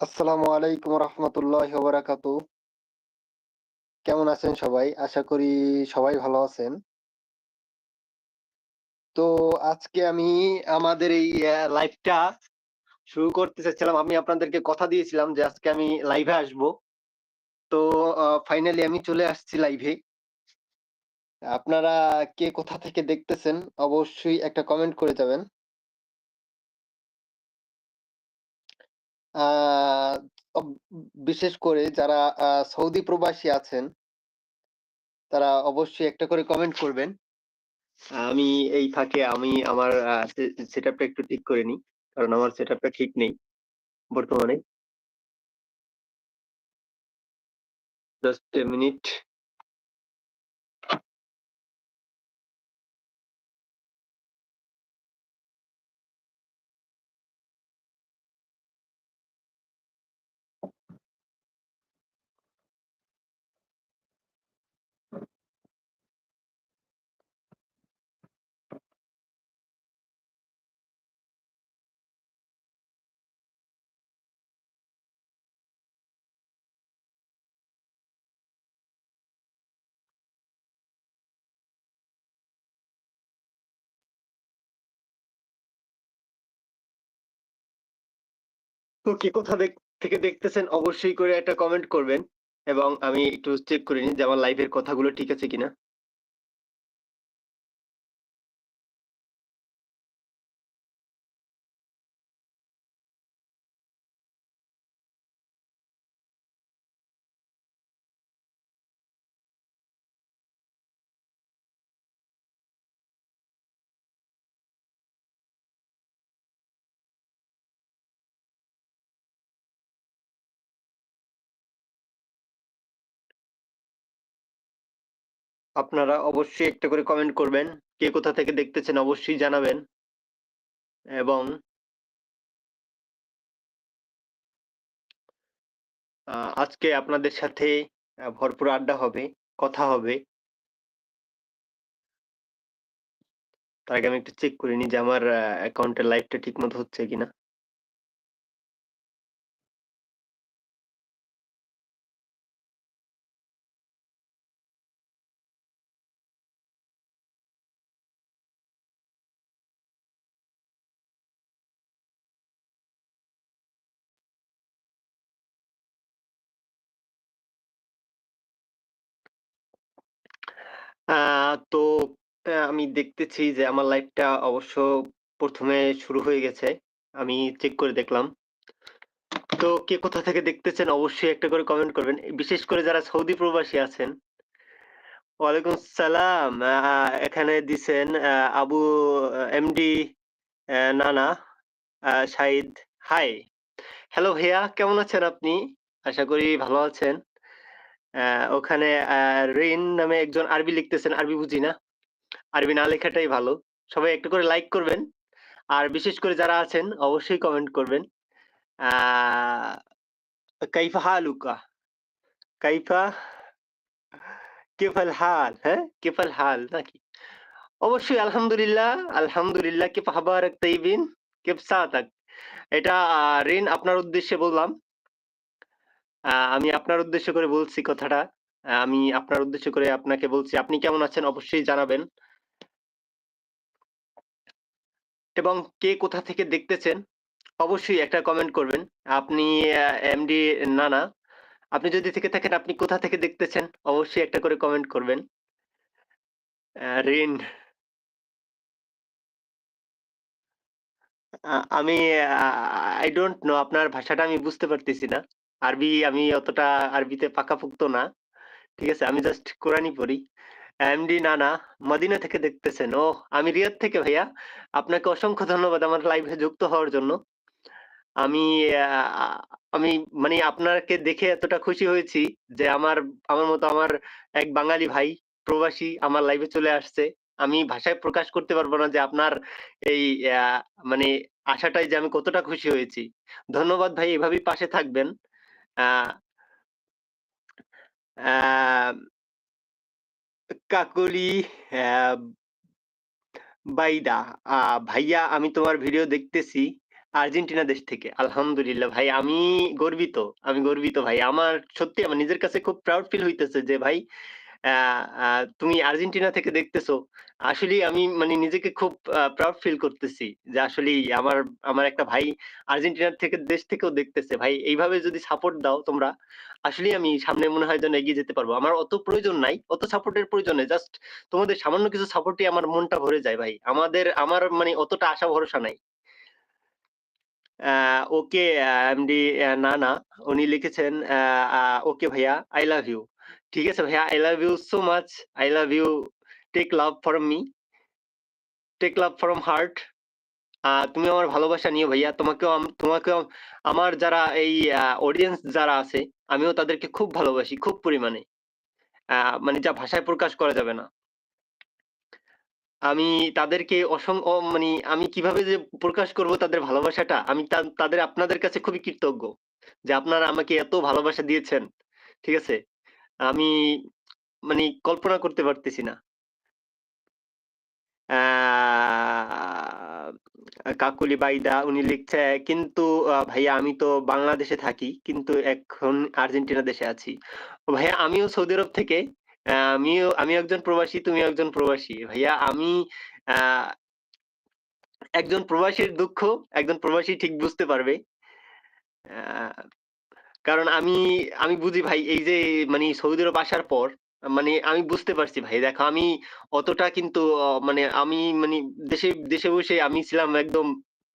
আসসালামু আলাইকুম রহমতুল্লাহ বারাকাতু। কেমন আছেন সবাই? আশা করি সবাই ভালো আছেন। তো আজকে আমি আমাদের এই লাইভটা শুরু করতে চাচ্ছিলাম। আমি আপনাদেরকে কথা দিয়েছিলাম যে আজকে আমি লাইভে আসব। তো ফাইনালি আমি চলে আসছি লাইভে আপনারা কে কোথা থেকে দেখতেছেন অবশ্যই একটা কমেন্ট করে যাবেন। বিশেষ করে যারা সৌদি প্রবাসী আছেন, তারা অবশ্যই একটা করে কমেন্ট করবেন। আমি এই ফাঁকে আমি আমার সেটআপটা একটু ঠিক করে নিই, কারণ আমার সেটআপটা ঠিক নেই বর্তমানে। জাস্ট এ মিনিট কে কোথা থেকে দেখতেছেন, অবশ্যই করে একটা কমেন্ট করবেন এবং আমি একটু চেক করে নিই যে আমার লাইভের কথাগুলো ঠিক আছে কিনা। আপনারা অবশ্যই একটা করে কমেন্ট করবেন। কে কোথা থেকে দেখতেছেন অবশ্যই জানাবেন। এবং আজকে আপনাদের সাথে ভরপুর আড্ডা হবে, কথা হবে। তার আগে আমি একটু চেক করে নিই যে আমার অ্যাকাউন্টের লাইভটা ঠিক মতো হচ্ছে কিনা। তো আমি দেখতেছি যে আমার লাইভটা অবশ্য প্রথমে শুরু হয়ে গেছে। আমি চেক করে দেখলাম। তো কে কোথা থেকে দেখতেছেন অবশ্যই একটা করে কমেন্ট করবেন। বিশেষ করে যারা সৌদি প্রবাসী আছেন। ওয়ালাইকুম সালাম। এখানে দিছেন আবু, এমডি নানা শাহিদ হাই। হ্যালো ভাইয়া, কেমন আছেন আপনি? আশা করি ভালো আছেন। ওখানে রিন নামে একজন আরবি লিখতেছেন, আরবি বুঝি না। আরবি না লেখাটাই ভালো। সবাই একটু করে লাইক করবেন। আর বিশেষ করে যারা আছেন অবশ্যই কমেন্ট করবেন। কাইফা হালুকা? কাইফা কেফাল হাল? হ্যাঁ? কেফাল হাল নাকি? অবশ্যই আলহামদুলিল্লাহ, আলহামদুলিল্লাহ কিফ হাবারাক তাইবিন? কিফ সাতাক? এটা রিন আপনার উদ্দেশ্যে বললাম। আমি আপনার উদ্দেশ্য করে বলছি কথাটা। আমি আপনার উদ্দেশ্য করে আপনাকে বলছি, আপনি কেমন আছেন অবশ্যই জানাবেন। এবং কে কোথা থেকে দেখতেছেন অবশ্যই একটা কমেন্ট করবেন। আপনি এমডি নানা, আপনি যদি থেকে থাকেন আপনি কোথা থেকে দেখতেছেন অবশ্যই একটা করে কমেন্ট করবেন। রিন আমি আই ডোন্ট নো আপনার ভাষাটা আমি বুঝতে পারতেছি না। আরবি আমি অতটা আরবিতে পাকাপোক্ত না। ঠিক আছে? আমি জাস্ট কোরআনই পড়ি। এমডি নানা, মদিনা থেকে দেখতেছেন। ও আমি রিয়াদ থেকে ভাইয়া। আপনাকে অসংখ্য ধন্যবাদ আমার লাইভে যুক্ত হওয়ার জন্য। আমি আমি মানে আপনাকে দেখে এতটা খুশি হয়েছি যে আমার আমার মতো আমার এক বাঙালি ভাই, প্রবাসী আমার লাইভে চলে আসছে। আমি ভাষায় প্রকাশ করতে পারব না যে আপনার এই মানে আশাটাই যে আমি কতটা খুশি হয়েছি। ধন্যবাদ ভাই, এভাবেই পাশে থাকবেন। কাকলি বাইদা ভাইয়া, আমি তোমার ভিডিও দেখতেছি। আর্জেন্টিনা দেশ থেকে। আলহামদুলিল্লাহ, ভাই, আমি গর্বিত। আমি গর্বিত, ভাই। আমার সত্যি আমার নিজের কাছে খুব প্রাউড ফিল হইতেছে যে, ভাই তুমি আর্জেন্টিনা থেকে দেখতেছো। আসলেই আমি মানে নিজেকে খুব প্রাউড ফিল করতেছি। যে আসলেই আমার আমার একটা ভাই আর্জেন্টিনা থেকে দেশ থেকেও দেখতেছে। ভাই এইভাবে যদি সাপোর্ট দাও তোমরা, আসলেই আমি সামনে মনে হয় যেন এগিয়ে যেতে পারব। আমার অত প্রয়োজন নাই। অত সাপোর্টের প্রয়োজন নেই। জাস্ট তোমাদের সামান্য কিছু সাপোর্টই আমার মনটা ভরে যায় ভাই। আমাদের আমার মানে অতটা আশা ভরসা নাই। ওকে এমডি নানা উনি লিখেছেন ওকে ভাইয়া আই লাভ ইউ। ঠিক আছে ভাইয়া I love you so much. I love you. Take love from me. Take love from heart. তুমি আমার ভালোবাসা নিও ভাইয়া। তোমাকেও তোমাকেও আমার যারা এই অডিয়েন্স যারা আছে, আমিও তাদেরকে খুব ভালোবাসি, খুব পরিমাণে। মানে যা ভাষায় প্রকাশ করা যাবে না। আমি তাদেরকে অসং অ মানি আমি কীভাবে যে প্রকাশ করব তাদের ভালোবাসাটা, আমি তাদের আপনাদের কাছে খুবই কৃতজ্ঞ। যে আপনারা আমাকে এত ভালোবাসা দিয়েছেন। ঠিক আছে? আমি মানে কল্পনা করতে পারতেছি না। কাকুলি বাইদা উনি লিখছে, "কিন্তু ভাইয়া আমি তো বাংলাদেশে থাকি। কিন্তু এখন আর্জেন্টিনা দেশে আছি।" ভাইয়া আমিও সৌদি আরব থেকে আমিও আমি একজন প্রবাসী, তুমিও একজন প্রবাসী। ভাইয়া আমি একজন প্রবাসীর দুঃখ একজন প্রবাসী ঠিক বুঝতে পারবে। কারণ আমি, আমি বুঝি ভাই এই যে মানে সৌদি আরব আসার পর মানে আমি বুঝতে পারছি ভাই। দেখো আমি অতটা কিন্তু মানে আমি মানি দেশে দেশে বসে আমি ছিলাম একদম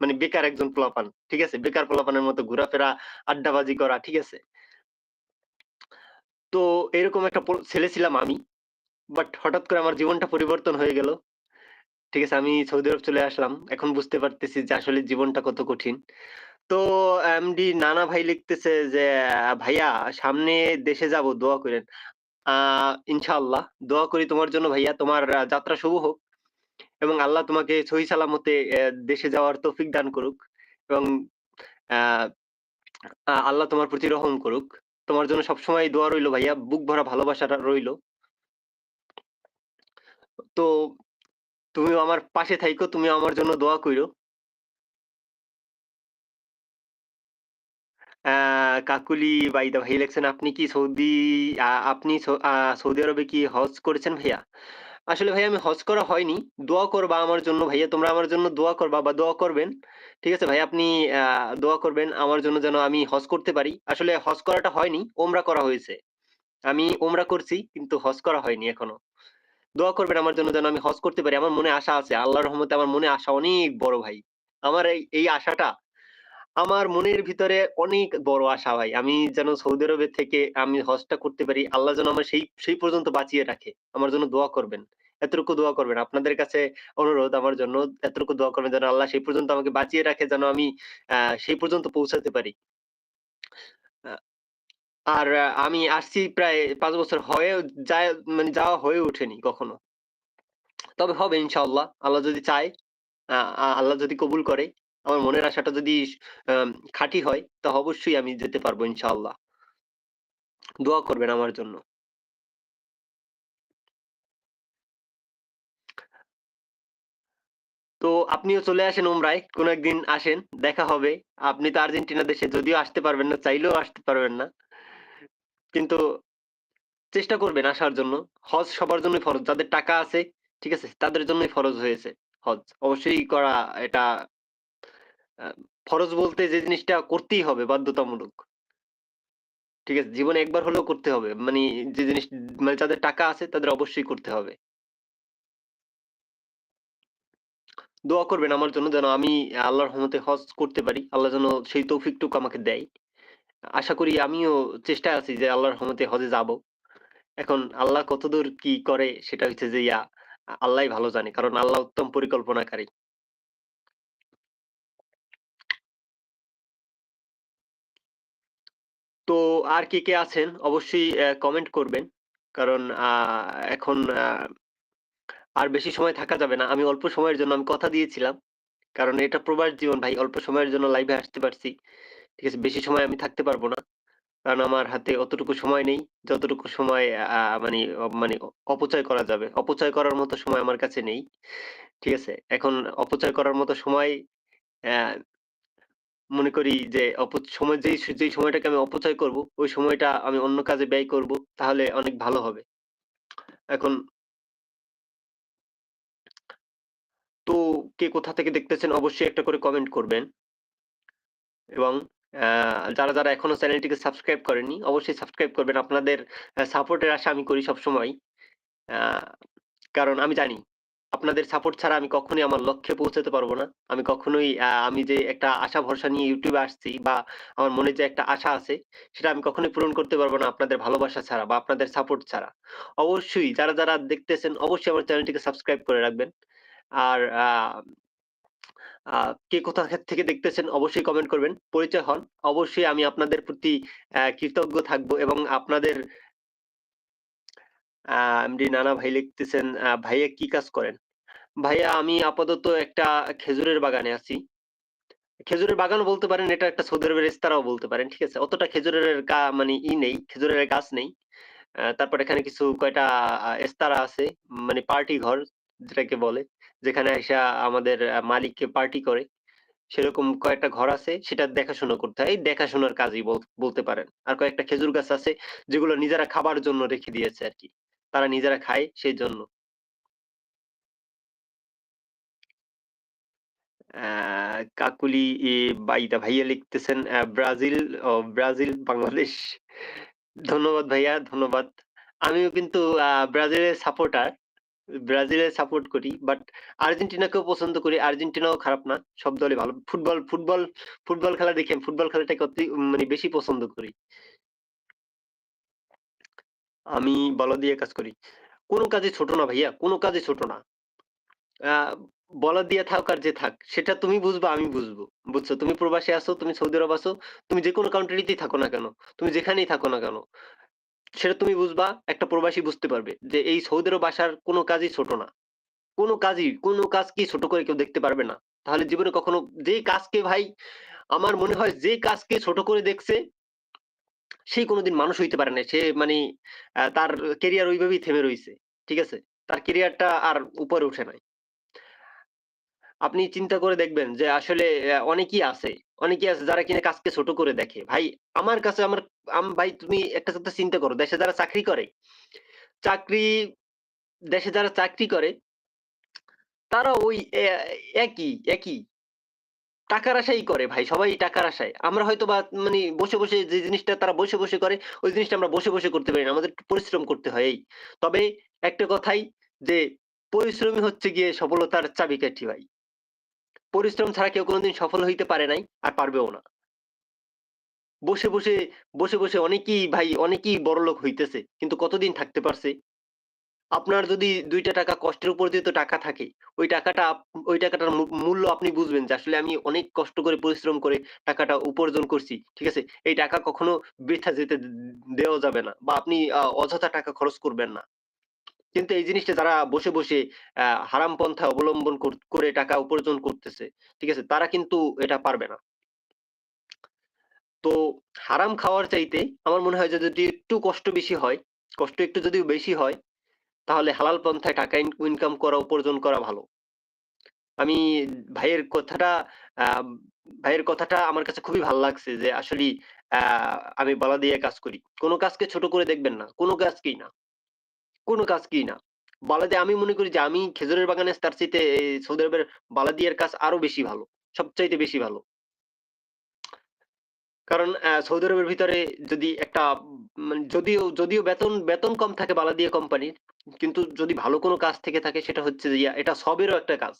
মানে বেকার একজন পোলাপান। ঠিক আছে? বেকার পোলাপানের মতো ঘোরাফেরা, আড্ডাবাজি করা। ঠিক আছে? তো এরকম একটা ছেলে ছিলাম আমি। বাট হঠাৎ করে আমার জীবনটা পরিবর্তন হয়ে গেল। ঠিক আছে? আমি সৌদি আরব চলে আসলাম। এখন বুঝতে পারতেছি যে আসলে জীবনটা কত কঠিন। তো এমডি নানা ভাই লিখতেছে যে, "ভাইয়া সামনে দেশে যাব দোয়া কইরেন।" আ ইনশাআল্লাহ দোয়া করি তোমার জন্য ভাইয়া। তোমার যাত্রা শুভ হোক এবং আল্লাহ তোমাকে সহি সালামতে দেশে যাওয়ার তৌফিক দান করুক এবং আ আ আল্লাহ তোমার প্রতি রহম করুক। তোমার জন্য সবসময় দোয়া রইল ভাইয়া। বুক ভরা ভালোবাসাটা রইল। তো তুমিও আমার পাশে থাইকো, তুমিও আমার জন্য দোয়া কইরো। আ কাকুলি বাইদা ভাই লিখছেন, "আপনি কি সৌদি আ আপনি সৌ আ সৌদি আরবে কি হজ করেছেন ভাইয়া?" আসলে ভাইয়া আমি হজ করা হয়নি। দোয়া করবা আমার জন্য ভাইয়া। তোমরা আমার জন্য দোয়া করবা বা দোয়া করবেন। ঠিক আছে ভাই? আপনি আ দোয়া করবেন আমার জন্য যেন আমি হজ করতে পারি। আসলে হজ করাটা হয়নি, ওমরা করা হয়েছে। আমি ওমরা করছি কিন্তু হজ করা হয়নি এখনও। দোয়া করবেন আমার জন্য যেন আমি হজ করতে পারি। আমার মনে আশা আছে। আল্লাহর রহমতে আমার মনে আশা অনেক বড় ভাই। আমার এই, এই আশাটা আমার মনের ভিতরে অনেক বড় আশা ভাই। আমি যেন সৌদি আরবে থেকে আমি হজটা করতে পারি। আল্লাহ যেন আমার সেই, সেই পর্যন্ত বাঁচিয়ে রাখে। আমার জন্য দোয়া করবেন। এতটুকু দোয়া করবেন। আপনাদের কাছে অনুরোধ আমার জন্য এতটুকু দোয়া করবেন যেন আল্লাহ সেই পর্যন্ত আমাকে বাঁচিয়ে রাখে যেন আমি সেই পর্যন্ত পৌঁছাতে পারি। আর আমি আসছি প্রায় ৫ বছর হয়ে যায় মানে যাওয়া হয়ে ওঠেনি কখনো। তবে হবে ইনশাআল্লাহ। আল্লাহ যদি চায়, আ আ আল্লাহ যদি কবুল করে, আমার মনের আশাটা যদি খাঁটি হয়, তো অবশ্যই আমি যেতে পারব ইনশাআল্লাহ। দোয়া করবেন আমার জন্য। তো আপনিও চলে আসেন উমরায়। কোন একদিন আসেন, দেখা হবে। আপনি তো আর্জেন্টিনা দেশে যদিও আসতে পারবেন না, চাইলেও আসতে পারবেন না। কিন্তু চেষ্টা করবেন আসার জন্য। হজ সবার জন্যই ফরজ। যাদের টাকা আছে, ঠিক আছে? তাদের জন্যই ফরজ হয়েছে হজ। অবশ্যই করা এটা ফরজ বলতে যে জিনিসটা করতেই হবে, বাধ্যতামূলক। ঠিক আছে? জীবনে একবার হলেও করতে হবে। মানে যে জিনিস মানে যাদের টাকা আছে তাদের অবশ্যই করতে হবে। দোয়া করবেন আমার জন্য যেন আমি আল্লাহর রহমতে হজ করতে পারি। আল্লাহ যেন সেই তৌফিকটুকু আমাকে দেয়। আশা করি আমিও চেষ্টায় আছি যে আল্লাহর রহমতে হজে যাব। এখন আল্লাহ কতদূর কি করে সেটা হচ্ছে যে ইয়া, আ, আল্লাহই ভালো জানে। কারণ আল্লাহ উত্তম পরিকল্পনাকারী। তো আর কে, কে আছেন অবশ্যই কমেন্ট করবেন। কারণ এখন আর বেশি সময় থাকা যাবে না। আমি অল্প সময়ের জন্য আমি কথা দিয়েছিলাম। কারণ এটা প্রবাস জীবন ভাই। অল্প সময়ের জন্য লাইভে আসতে পারছি। ঠিক আছে? বেশি সময় আমি থাকতে পারব না। কারণ আমার হাতে অতটুকু সময় নেই। যতটুকু সময় মানে অ অপচয় করা যাবে। অপচয় করার মতো সময় আমার কাছে নেই। ঠিক আছে? এখন অপচয় করার মতো সময় মনে করি যে সময় যেই যেই সময়টাকে আমি অপচয় করব, ওই সময়টা আমি অন্য কাজে ব্যয় করব, তাহলে অনেক ভালো হবে। এখন তো কে কোথা থেকে দেখতেছেন অবশ্যই একটা করে কমেন্ট করবেন। এবং যারা, যারা এখনও চ্যানেলটিকে সাবস্ক্রাইব করেননি, অবশ্যই সাবস্ক্রাইব করবেন। আপনাদের সাপোর্টের আশা আমি করি সবসময়। কারণ আমি জানি আপনাদের সাপোর্ট ছাড়া আমি কখনোই আমার লক্ষ্যে পৌঁছাতে পারব না। আমি কখনোই আমি যে একটা আশা ভরসা নিয়ে এ আসছি বা আমার মনে যে একটা আশা আছে, সেটা আমি কখনোই পূরণ করতে পারব না আপনাদের ভালোবাসা ছাড়া বা আপনাদের সাপোর্ট ছাড়া। অবশ্যই যারা, যারা দেখতেছেন অবশ্যই আমার চ্যানেলটিকে সাবস্ক্রাইব করে রাখবেন। আর কে কোথা থেকে দেখতেছেন অবশ্যই কমেন্ট করবেন। পরিচয় হন। অবশ্যই আমি আপনাদের প্রতি কৃতজ্ঞ থাকব এবং আপনাদের আ এমডি নানা ভাই লিখতেছেন, "ভাইয়া কি কাজ করেন?" ভাইয়া আমি আপাতত একটা খেজুরের বাগানে আছি। খেজুরের বাগানও বলতে পারেন, এটা একটা সৌদি আরবের রেস্তারাও বলতে পারেন। ঠিক আছে? অতটা খেজুরের গা মানে ই নেই, খেজুরের গাছ নেই। তারপর এখানে কিছু কয়টা এস্তারা আছে। মানে পার্টি ঘর যেটাকে বলে। যেখানে আইসা আমাদের মালিককে পার্টি করে। সেরকম কয়েকটা ঘর আছে, সেটার দেখাশোনা করতে হয়। এই দেখাশোনার কাজই বল বলতে পারেন। আর কয়েকটা খেজুর গাছ আছে, যেগুলো নিজেরা খাবার জন্য রেখে দিয়েছে আরকি। তারা নিজেরা খায় সেইজন্য। কাকুলি বাইদা ভাইয়া লিখতেছেন ব্রাজিল ও ব্রাজিল, বাংলাদেশ। ধন্যবাদ ভাইয়া, ধন্যবাদ। আমিও কিন্তু ব্রাজিলের সাপোর্টার। ব্রাজিলের সাপোর্ট করি। বাট আর্জেন্টিনাকেও পছন্দ করি। আর্জেন্টিনাও খারাপ না। সব দলই ভালো। ফুটবল ফুটবল ফুটবল খেলা দেখি ফুটবল খেলাটাকে অতি মানে বেশি পছন্দ করি। আমি বল দিয়ে কাজ করি। কোন কাজে ছোট না ভাইয়া, কোন কাজে ছোট না। বলা দিয়ে থাক আর যে থাক, সেটা তুমি বুঝবা, আমি বুঝব। বুঝছ? তুমি প্রবাসে আছো, তুমি সৌদি আরব আছো, তুমি যেকোনো কান্ট্রি তেই থাকো না কেন, তুমি যেখানেই থাকো না কেন, সেটা তুমি বুঝবা, একটা প্রবাসী বুঝতে পারবে যে এই সৌদি আরব আসার কোন কাজই ছোট না। কোন কাজই, কোন কাজকেই ছোট করে কেউ দেখতে পারবে না। তাহলে জীবনে কখনো যে কাজকে ভাই আমার মনে হয় যে কাজকে ছোট করে দেখছে সে কোনদিন মানুষ হইতে পারে নাই। সে মানে তার কেরিয়ার ওইভাবেই থেমে রইছে। ঠিক আছে? তার কেরিয়ারটা আর উপরে উঠে নাই। আপনি চিন্তা করে দেখবেন যে আসলে অনেকেই আছে। অনেকেই আছে যারা কিনা কাজকে ছোট করে দেখে। ভাই আমার কাছে আমার আম ভাই তুমি একটা কথা চিন্তা করো। দেশে যারা চাকরি করে, চাকরি দেশে যারা চাকরি করে তারা ওই একই, একই। টাকার আশাই করে ভাই। সবাই টাকার আশায়। আমরা হয়তো বা মানে বসে, বসে যে জিনিসটা তারা বসে, বসে করে, ওই জিনিসটা আমরা বসে, বসে করতে পারি না। আমাদের পরিশ্রম করতে হয় এই। তবে একটা কথাই যে পরিশ্রমই হচ্ছে গিয়ে সফলতার চাবিকাঠি ভাই। পরিশ্রম ছাড়া কেউ কোনদিন সফল হইতে পারে নাই, আর পারবেও না। বসে, বসে, বসে, বসে অনেকেই ভাই অনেকেই বড়লোক হইতেছে। কিন্তু কতদিন থাকতে পারছে? আপনার যদি ৳২ কষ্টের উপার্জিত টাকা থাকে, ওই টাকাটা ওই টাকাটার মূল্য আপনি বুঝবেন যে আসলে আমি অনেক কষ্ট করে পরিশ্রম করে টাকাটা উপার্জন করছি। ঠিক আছে? এই টাকা কখনো বৃথা যেতে দেওয়া যাবে না। বা আপনি অযথা টাকা খরচ করবেন না। কিন্তু এই জিনিসটা যারা বসে, বসে হারাম পন্থা অবলম্বন করে টাকা উপার্জন করতেছে, ঠিক আছে? তারা কিন্তু এটা পারবে না। তো হারাম খাওয়ার চাইতে আমার মনে হয় যে যদি একটু কষ্ট বেশি হয়, কষ্ট একটু যদিও বেশি হয়, তাহলে হালাল পন্থায় টাকা ইনকাম করা, উপার্জন করা ভালো। আমি ভাইয়ের কথাটা ভাইয়ের কথাটা আমার কাছে খুবই ভালো লাগছে যে আসলে আমি বলা দিয়ে কাজ করি। কোন কাজকে ছোট করে দেখবেন না। কোন কাজকেই না। কোন কাজকেই না। বলা দিয়ে আমি মনে করি যে আমি খেজুরের বাগানে তার চাইতে সৌদি আরবের বালাদিয়ার কাজ আরও বেশি ভালো। সবচাইতে বেশি ভালো। কারণ সৌদি আরবের ভিতরে যদি একটা যদিও যদিও বেতন বেতন কম থাকে বালাদিয়া কোম্পানির। কিন্তু যদি ভালো কোনো কাজ থেকে থাকে সেটা হচ্ছে যে এটা সবেরও একটা কাজ।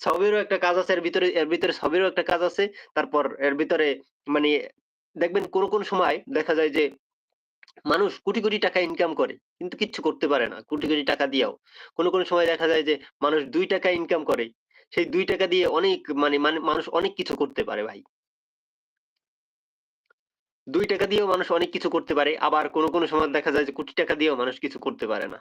সবেরও একটা কাজ আছে এর ভিতরে এর ভিতরে সবেরও একটা কাজ আছে। তারপর এর ভিতরে মানে দেখবেন কোন, কোন সময় দেখা যায় যে মানুষ কোটি, কোটি টাকা ইনকাম করে। কিন্তু কিচ্ছু করতে পারে না। কোটি, কোটি টাকা দিয়েও। কোন, কোন সময় দেখা যায় যে মানুষ ৳২ ইনকাম করে। সেই ৳২ দিয়ে অনেক মানে মানে মানুষ অনেক কিছু করতে পারে ভাই। ৳২ দিয়েও মানুষ অনেক কিছু করতে পারে। আবার কোন, কোন সময় দেখা যায় যে কোটি টাকা দিয়েও মানুষ কিছু করতে পারে না।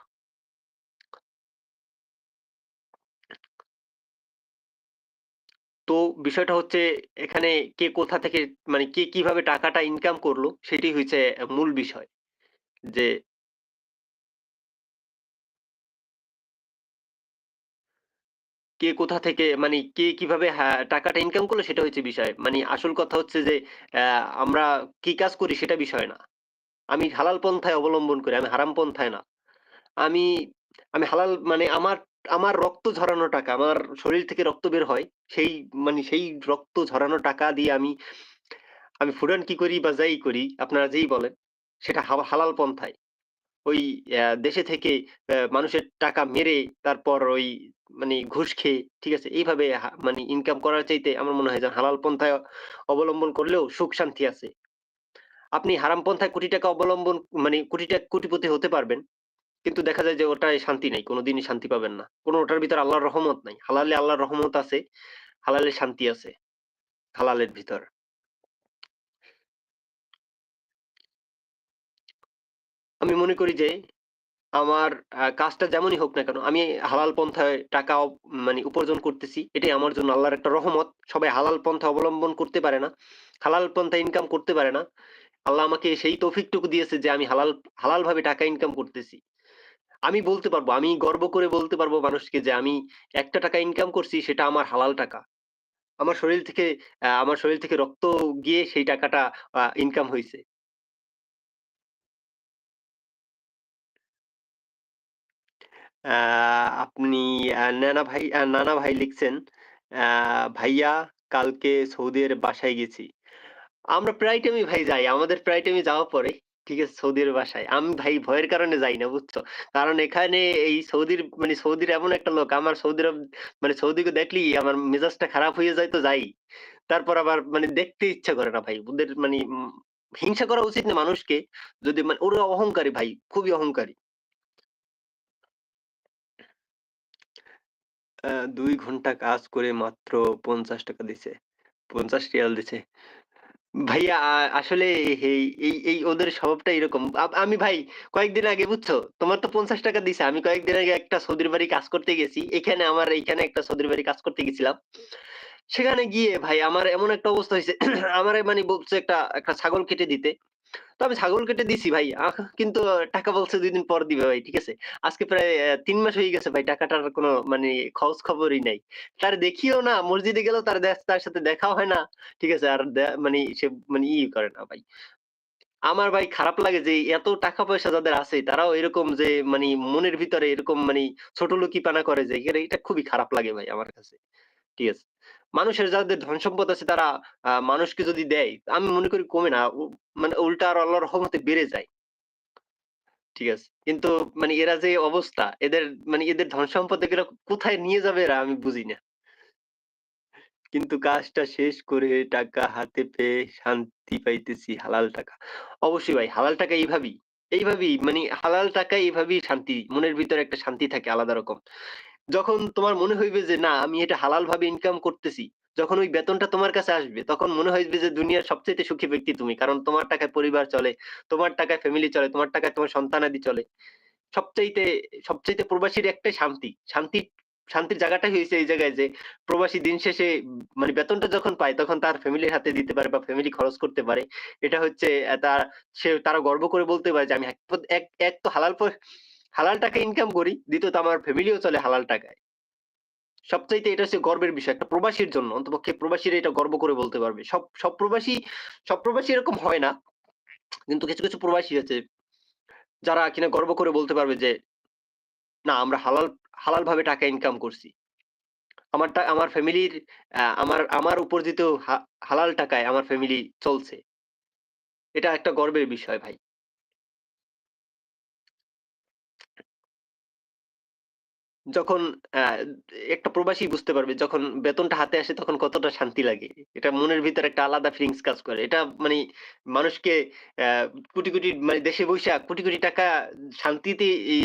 তো বিষয়টা হচ্ছে এখানে কে কোথা থেকে মানে কে কীভাবে টাকাটা ইনকাম করল সেটাই হইছে মূল বিষয়। যে কে কোথা থেকে মানে কে কীভাবে টাকাটা ইনকাম করল সেটা হচ্ছে বিষয়। মানে আসল কথা হচ্ছে যে আমরা কি কাজ করি সেটা বিষয় না। আমি হালাল পন্থায় অবলম্বন করি। আমি হারাম পন্থায় না। আমি আমি হালাল মানে আমার আমার রক্ত ঝরানো টাকা, আমার শরীর থেকে রক্ত বের হয়। সেই মানে সেই রক্ত ঝরানো টাকা দিয়ে আমি আমি ফুটান কি করি বা যাই করি, আপনারা যেই বলেন, সেটা হালাল পন্থায়। ওই দেশে থেকে মানুষের টাকা মেরে তারপর ওই মানে ঘুষ খেয়ে, ঠিক আছে? এইভাবে মানে ইনকাম করার চাইতে আমার মনে হয় যে হালাল পন্থায় অবলম্বন করলেও সুখ শান্তি আছে। আপনি হারাম পন্থায় কোটি টাকা অবলম্বন মানে কোটি টাকা কোটিপতি হতে পারবেন। কিন্তু দেখা যায় যে ওটায় শান্তি নাই। কোনদিনই শান্তি পাবেন না। কোনো ওটার ভিতরে আল্লাহর রহমত নাই। হালালে আল্লাহর রহমত আছে, হালালে শান্তি আছে। হালালের ভিতর। আমি মনে করি যে আমার কাজটা যেমনই হোক না কেন, আমি হালাল পন্থায় টাকা মানে উপার্জন করতেছি। এটাই আমার জন্য আল্লাহর একটা রহমত। সবাই হালাল পন্থা অবলম্বন করতে পারে না। হালাল পন্থায় ইনকাম করতে পারে না। আল্লাহ আমাকে সেই তৌফিকটুকু দিয়েছে যে আমি হালাল হালালভাবে টাকা ইনকাম করতেছি। আমি বলতে পারব, আমি গর্ব করে বলতে পারব মানুষকে যে আমি একটা টাকা ইনকাম করছি সেটা আমার হালাল টাকা। আমার শরীর থেকে আমার শরীর থেকে রক্ত গিয়ে সেই টাকাটা ইনকাম হইছে। আ আপনি আ নানা ভাই নানা ভাই লিখছেন, "ভাইয়া কালকে সৌদির বাসায় গেছি।" আমরা প্রায় টাইমই ভাই যাই। আমাদের প্রায় টাইমই যাওয়া পড়ে। ঠিক আছে? সৌদির বাসায়। আমি ভাই ভয়ের কারণে যাই না, বুঝছ? কারণ এখানে এই সৌদির মানে সৌদির এমন একটা লোক আমার সৌদি আরব মানে সৌদিকে দেখলেই আমার মেজাজটা খারাপ হয়ে যায় তো যাই। তারপর আবার মানে দেখতে ইচ্ছা করে না ভাই। ওদের মানে হিংসা করা উচিত না মানুষকে। যদি মানে ওরা অহংকারী ভাই, খুবই অহংকারী। ২ ঘণ্টা কাজ করে মাত্র ৳৫০ দিছে। ৫০ রিয়াল দিছে। ভাইয়া আসলে এই এই এই ওদের স্বভাবটা এরকম। আমি ভাই, কয়েকদিন আগে বুঝছ? তোমার তো ৳৫০ দিছে। আমি কয়েকদিন আগে একটা সৌদির বাড়ি কাজ করতে গেছি। এখানে আমার, এইখানে একটা সৌদির বাড়ি কাজ করতে গেছিলাম। সেখানে গিয়ে ভাই, আমার এমন একটা অবস্থা হইছে আমারে মানে বলছে একটা একটা ছাগল কেটে দিতে। তো আমি ছাগল কেটে দিছি ভাই। কিন্তু টাকা বলছে ২ দিন পর দিবে ভাই। ঠিক আছে? আজকে প্রায় ৩ মাস হয়ে গেছে ভাই টাকাটার কোনো মানে খোঁজ খবরই নাই। তারে দেখিও না, মসজিদে গেলেও তার তার সাথে দেখাও হয় না। ঠিক আছে? আর মানে সে মানে ই করে না ভাই। আমার ভাই খারাপ লাগে যে এত টাকা পয়সা যাদের আছে তারাও এরকম যে মানে মনের ভিতরে এরকম মানি পানা করে যে এটা খুবই খারাপ লাগে ভাই আমার কাছে। ঠিক আছে? মানুষের যাদের ধন সম্পদ আছে তারা মানুষকে যদি দেয়, আমি মনে করি কমে না। মানে উল্টা আরও আল্লাহর রহমতে বেড়ে যায়। ঠিক আছে? কিন্তু মানে এরা যে অবস্থা, এদের মানে এদের ধন সম্পদ এগুলো কোথায় নিয়ে যাবে এরা আমি বুঝি না। কিন্তু কাজটা শেষ করে টাকা হাতে পেয়ে শান্তি পাইতেছি হালাল টাকা। অবশ্যই ভাই হালাল টাকা এইভাবেই, এইভাবেই মানে হালাল টাকা এভাবেই শান্তি। মনের ভিতরে একটা শান্তি থাকে আলাদা রকম। যখন তোমার মনে হইবে যে না আমি এটা হালাল ভাবে ইনকাম করতেছি। যখন ওই বেতনটা তোমার কাছে আসবে তখন মনে হইবে যে দুনিয়ার সবচাইতে সুখী ব্যক্তি তুমি। কারণ তোমার টাকায় পরিবার চলে, তোমার টাকায় ফ্যামিলি চলে, তোমার টাকায় তোমার সন্তানাদি চলে। সবচাইতে সবচাইতে প্রবাসীর একটাই শান্তি। শান্তি শান্তির জায়গাটাই হয়েছে এই জায়গায় যে প্রবাসী দিন শেষে মানে বেতনটা যখন পায় তখন তার ফ্যামিলির হাতে দিতে পারে বা ফ্যামিলি খরচ করতে পারে। এটা হচ্ছে তার সে তারা গর্ব করে বলতে পারে যে আমি এক এক তো হালাল হালাল টাকা ইনকাম করি, দ্বিতীয়ত আমার ফ্যামিলিও চলে হালাল টাকায়। সবচাইতে এটা হচ্ছে গর্বের বিষয়। একটা প্রবাসীর জন্য অন্তপক্ষে প্রবাসীরা এটা গর্ব করে বলতে পারবে। সব সব প্রবাসী সব প্রবাসী এরকম হয় না। কিন্তু কিছু, কিছু প্রবাসী আছে যারা কিনা গর্ব করে বলতে পারবে যে, "না আমরা হালাল হালাল ভাবে টাকা ইনকাম করছি। আমার আমার ফ্যামিলির আমার আমার উপার্জিত হালাল টাকায় আমার ফ্যামিলি চলছে।" এটা একটা গর্বের বিষয় ভাই। যখন আ একটা প্রবাসী বুঝতে পারবে যখন বেতনটা হাতে আসে তখন কতটা শান্তি লাগে। এটা মনের ভিতরে একটা আলাদা ফিলিংস কাজ করে। এটা মানি মানুষকে অ্যা কোটি, কোটি মানে দেশে বইসা কোটি, কোটি টাকা শান্তিতে ই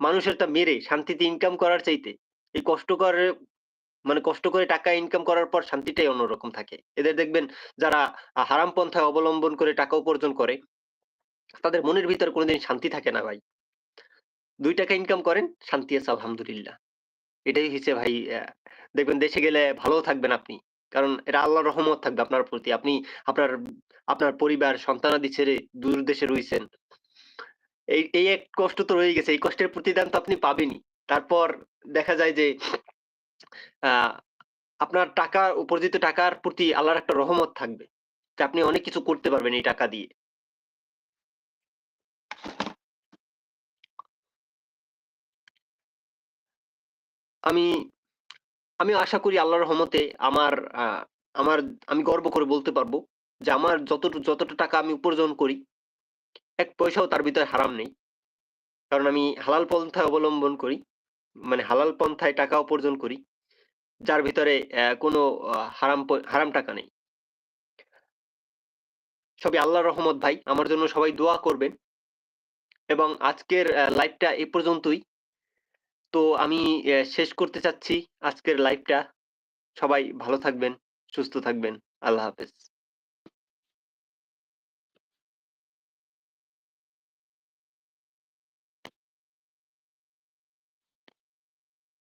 মানুষেরটা মেরে শান্তিতে ইনকাম করার চাইতে এই কষ্ট করে মানে কষ্ট করে টাকা ইনকাম করার পর শান্তিটাই অন্যরকম থাকে। এদের দেখবেন যারা হারাম পন্থায় অবলম্বন করে টাকা উপার্জন করে, তাদের মনের ভিতরে কোনদিন শান্তি থাকে না ভাই। ৳২ ইনকাম করেন, শান্তি আছে আলহামদুলিল্লাহ। এটাই হইছে ভাই দেখবেন দেশে গেলে ভালো থাকবেন আপনি। কারণ এটা আল্লাহর রহমত থাকবে আপনার প্রতি। আপনি আপনার আপনার পরিবার, সন্তানাদি ছেড়ে দূর দেশে রয়েছেন এই এই এক কষ্ট তো রয়ে গেছে। এই কষ্টের প্রতিদান তো আপনি পাবেনই। তারপর দেখা যায় যে আপনার টাকা উপার্জিত টাকার প্রতি আল্লাহর একটা রহমত থাকবে। যে আপনি অনেক কিছু করতে পারবেন এই টাকা দিয়ে। আমি আমি আশা করি আল্লাহর রহমতে আমার আমার আমি গর্ব করে বলতে পারব যে আমার যতটু যতটা টাকা আমি উপার্জন করি, এক পয়সাও তার ভিতরে হারাম নেই। কারণ আমি হালাল পন্থা অবলম্বন করি। মানে হালাল পন্থায় টাকা উপার্জন করি। যার ভিতরে কোনো হারাম হারাম টাকা নেই। সবই আল্লাহর রহমত ভাই। আমার জন্য সবাই দোয়া করবেন। এবং আজকের লাইভটা এ পর্যন্তই। তো আমি শেষ করতে চাচ্ছি আজকের লাইভটা। সবাই ভালো থাকবেন, সুস্থ থাকবেন। আল্লাহ হাফেজ।